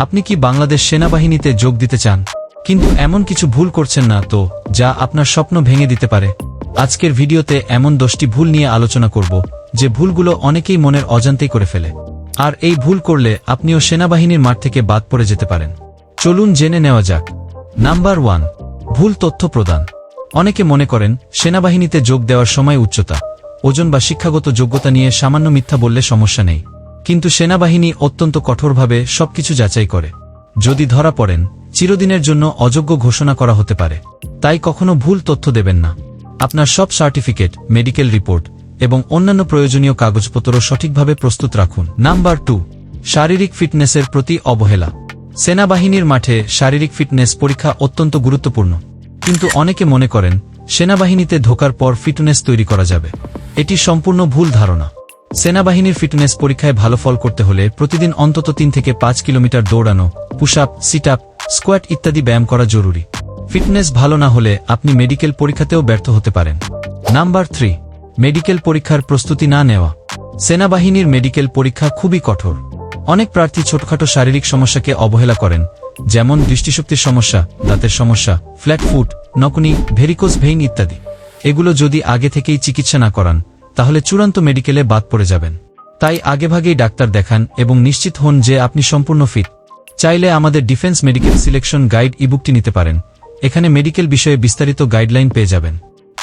আপনি কি বাংলাদেশ সেনাবাহিনীতে যোগ দিতে চান? কিন্তু এমন কিছু ভুল করছেন না তো, যা আপনার স্বপ্ন ভেঙে দিতে পারে। আজকের ভিডিওতে এমন দশটি ভুল নিয়ে আলোচনা করব, যে ভুলগুলো অনেকেই মনের অজান্তেই করে ফেলে। আর এই ভুল করলে আপনিও সেনাবাহিনীর মাঠ থেকে বাদ পড়ে যেতে পারেন। চলুন জেনে নেওয়া যাক। নাম্বার ওয়ান, ভুল তথ্য প্রদান। অনেকে মনে করেন, সেনাবাহিনীতে যোগ দেওয়ার সময় উচ্চতা, ওজন বা শিক্ষাগত যোগ্যতা নিয়ে সামান্য মিথ্যা বললে সমস্যা নেই। কিন্তু সেনাবাহিনী অত্যন্ত কঠোরভাবে সবকিছু যাচাই করে। যদি ধরা পড়েন, চিরদিনের জন্য অযোগ্য ঘোষণা করা হতে পারে। তাই কখনো ভুল তথ্য দেবেন না। আপনার সব সার্টিফিকেট, মেডিকেল রিপোর্ট এবং অন্যান্য প্রয়োজনীয় কাগজপত্র সঠিকভাবে প্রস্তুত রাখুন। নাম্বার টু, শারীরিক ফিটনেসের প্রতি অবহেলা। সেনাবাহিনীর মাঠে শারীরিক ফিটনেস পরীক্ষা অত্যন্ত গুরুত্বপূর্ণ। কিন্তু অনেকে মনে করেন, সেনাবাহিনীতে ঢোকার পর ফিটনেস তৈরি করা যাবে। এটি সম্পূর্ণ ভুল ধারণা। সেনাবাহিনীর ফিটনেস পরীক্ষায় ভালো ফল করতে হলে প্রতিদিন অন্তত তিন থেকে পাঁচ কিলোমিটার দৌড়ানো push up sit up squat ইত্যাদি ব্যায়াম করা জরুরি। ফিটনেস ভালো না হলে আপনি মেডিকেল পরীক্ষাতেও ব্যর্থ হতে পারেন। নাম্বার থ্রি, মেডিকেল পরীক্ষার প্রস্তুতি না নেওয়া। সেনাবাহিনীর মেডিকেল পরীক্ষা খুবই কঠোর। অনেক প্রার্থী ছোটখাটো শারীরিক সমস্যাকে অবহেলা করেন, যেমন দৃষ্টিশক্তির সমস্যা, দাঁতের সমস্যা flat foot knock knee varicose vein ইত্যাদি। এগুলো যদি আগে থেকেই চিকিৎসা না করান তাহলে চূড়ান্ত মেডিকেলে বাদ পড়ে যাবেন। তাই আগেভাগেই ডাক্তার দেখান এবং নিশ্চিত হন যে আপনি সম্পূর্ণ ফিট। চাইলে আমাদের ডিফেন্স মেডিকেল সিলেকশন গাইড ইবুকটি নিতে পারেন। এখানে মেডিকেল বিষয়ে বিস্তারিত গাইডলাইন পেয়ে যাবেন।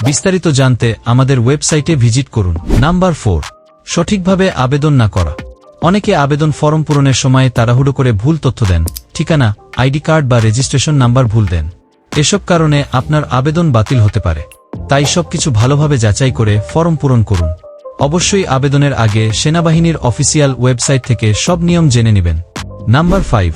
বিস্তারিত জানতে আমাদের ওয়েবসাইটে ভিজিট করুন। Number four. সঠিকভাবে আবেদন না করা। অনেকে আবেদন ফর্ম পূরণের সময় তাড়াহুড়ো করে ভুল তথ্য দেন। ঠিকানা, আইডি কার্ড বা রেজিস্ট্রেশন নাম্বার ভুল দেন। এসব কারণে আপনার আবেদন বাতিল হতে পারে। তাই সবকিছু ভালোভাবে যাচাই করে ফর্ম পূরণ করুন। অবশ্যই আবেদনের আগে সেনাবাহিনীর অফিসিয়াল ওয়েবসাইট থেকে সব নিয়ম জেনে নেবেন। নাম্বার ফাইভ,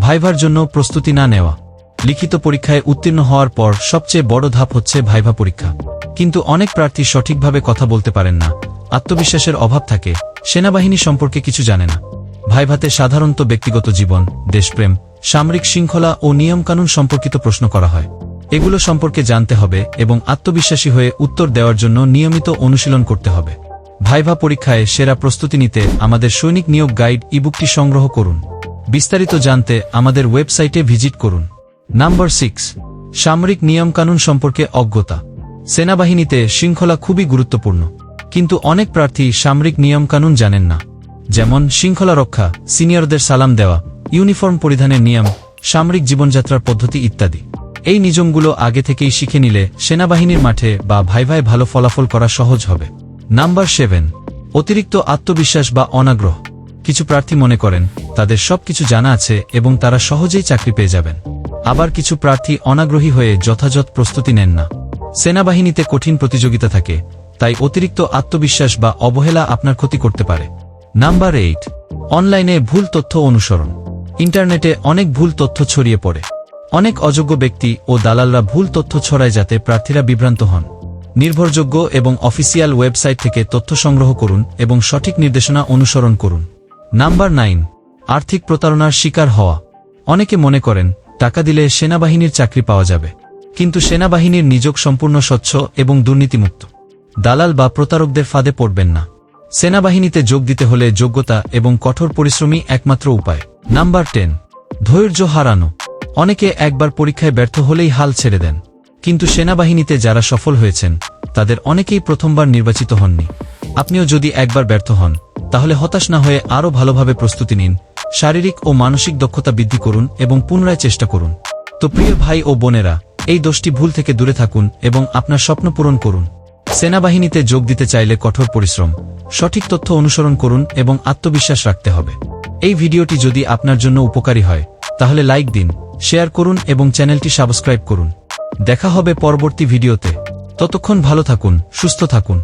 ভাইভার জন্য প্রস্তুতি না নেওয়া। লিখিত পরীক্ষায় উত্তীর্ণ হওয়ার পর সবচেয়ে বড় ধাপ হচ্ছে ভাইভা পরীক্ষা। কিন্তু অনেক প্রার্থী সঠিকভাবে কথা বলতে পারেন না। আত্মবিশ্বাসের অভাব থাকে, সেনাবাহিনী সম্পর্কে কিছু জানে না। ভাইভাতে সাধারণত ব্যক্তিগত জীবন, দেশপ্রেম, সামরিক শৃঙ্খলা ও নিয়মকানুন সম্পর্কিত প্রশ্ন করা হয়। এগুলো সম্পর্কে জানতে হবে এবং আত্মবিশ্বাসী হয়ে উত্তর দেওয়ার জন্য নিয়মিত অনুশীলন করতে হবে। ভাইভা পরীক্ষায় সেরা প্রস্তুতি নিতে আমাদের সৈনিক নিয়োগ গাইড ইবুকটি সংগ্রহ করুন। বিস্তারিত জানতে আমাদের ওয়েবসাইটে ভিজিট করুন। নাম্বার সিক্স, সামরিক নিয়মকানুন সম্পর্কে অজ্ঞতা। সেনাবাহিনীতে শৃঙ্খলা খুবই গুরুত্বপূর্ণ, কিন্তু অনেক প্রার্থী সামরিক নিয়মকানুন জানেন না। যেমন শৃঙ্খলা রক্ষা, সিনিয়রদের সালাম দেওয়া, ইউনিফর্ম পরিধানের নিয়ম, সামরিক জীবনযাত্রার পদ্ধতি ইত্যাদি। এই নিয়মগুলো আগে থেকেই শিখে নিলে সেনাবাহিনীর মাঠে বা ভাই ভাই ভালো ফলাফল করা সহজ হবে। নাম্বার সেভেন, অতিরিক্ত আত্মবিশ্বাস বা অনাগ্রহ। কিছু প্রার্থী মনে করেন, তাদের সবকিছু জানা আছে এবং তারা সহজেই চাকরি পেয়ে যাবেন। আবার কিছু প্রার্থী অনাগ্রহী হয়ে যথাযথ প্রস্তুতি নেন না। সেনাবাহিনীতে কঠিন প্রতিযোগিতা থাকে, তাই অতিরিক্ত আত্মবিশ্বাস বা অবহেলা আপনার ক্ষতি করতে পারে। নাম্বার এইট, অনলাইনে ভুল তথ্য অনুসরণ। ইন্টারনেটে অনেক ভুল তথ্য ছড়িয়ে পড়ে। অনেক অযোগ্য ব্যক্তি ও দালালরা ভুল তথ্য ছড়ায় যাতে প্রার্থীরা বিভ্রান্ত হন। নির্ভরযোগ্য এবং অফিসিয়াল ওয়েবসাইট থেকে তথ্য সংগ্রহ করুন এবং সঠিক নির্দেশনা অনুসরণ করুন। নাম্বার নাইন, আর্থিক প্রতারণার শিকার হওয়া। অনেকে মনে করেন, টাকা দিলে সেনাবাহিনীর চাকরি পাওয়া যাবে। কিন্তু সেনাবাহিনীর নিযোগ সম্পূর্ণ স্বচ্ছ এবং দুর্নীতিমুক্ত। দালাল বা প্রতারকদের ফাঁদে পড়বেন না। সেনাবাহিনীতে যোগ দিতে হলে যোগ্যতা এবং কঠোর পরিশ্রমী একমাত্র উপায়। নাম্বার টেন, ধৈর্য হারানো। অনেকে একবার পরীক্ষায় ব্যর্থ হলেই হাল ছেড়ে দেন। কিন্তু সেনাবাহিনীতে যারা সফল হয়েছেন, তাদের অনেকেই প্রথমবার নির্বাচিত হননি। আপনিও যদি একবার ব্যর্থ হন, তাহলে হতাশ না হয়ে আরও ভালোভাবে প্রস্তুতি নিন, শারীরিক ও মানসিক দক্ষতা বৃদ্ধি করুন এবং পুনরায় চেষ্টা করুন। তো প্রিয় ভাই ও বোনেরা, এই দোষটি ভুল থেকে দূরে থাকুন এবং আপনার স্বপ্ন পূরণ করুন। সেনাবাহিনীতে যোগ দিতে চাইলে কঠোর পরিশ্রম, সঠিক তথ্য অনুসরণ করুন এবং আত্মবিশ্বাস রাখতে হবে। এই ভিডিওটি যদি আপনার জন্য উপকারী হয়, তাহলে লাইক দিন শেয়ার করুন এবং চ্যানেলটি সাবস্ক্রাইব করুন। দেখা হবে পরবর্তী ভিডিওতে। ততক্ষণ ভালো থাকুন, সুস্থ থাকুন।